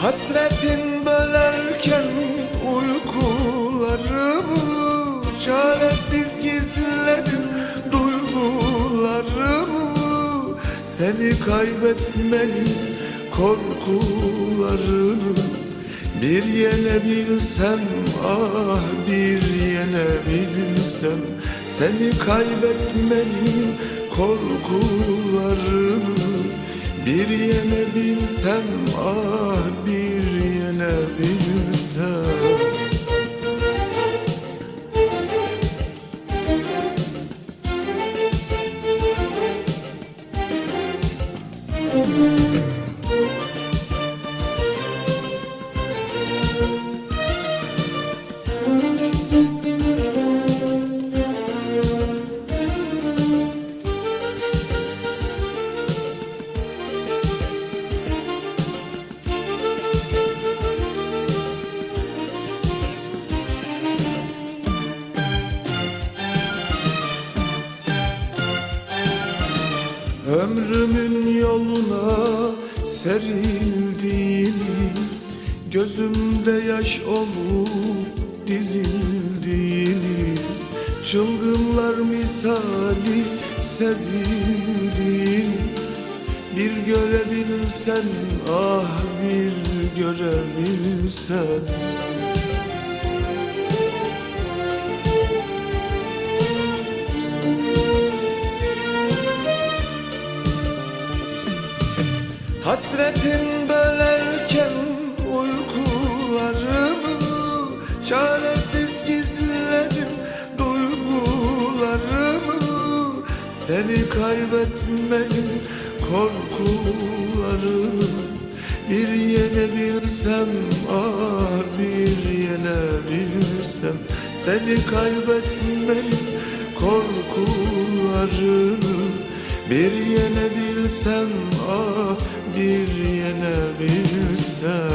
Hasretin bölerken uykularımı Çaresiz gizledim duygularımı Seni kaybetmenin korkularını Bir yenebilsem ah bir yenebilsem Seni kaybetmenin korkularını bir yenebilsem ah bir yenebilsem Ömrümün yoluna serildiğini Gözümde yaş olup dizildiğini Çılgınlar misali sevildiğini Bir görebilsen ah bir görebilsen Hasretin bölerken uykularımı Çaresiz gizledim duygularımı. Seni kaybetmenin korkularını Bir yenebilsem ah bir yenebilsem Seni kaybetmenin korkularını bir yenebilsem ah bir yenebilsem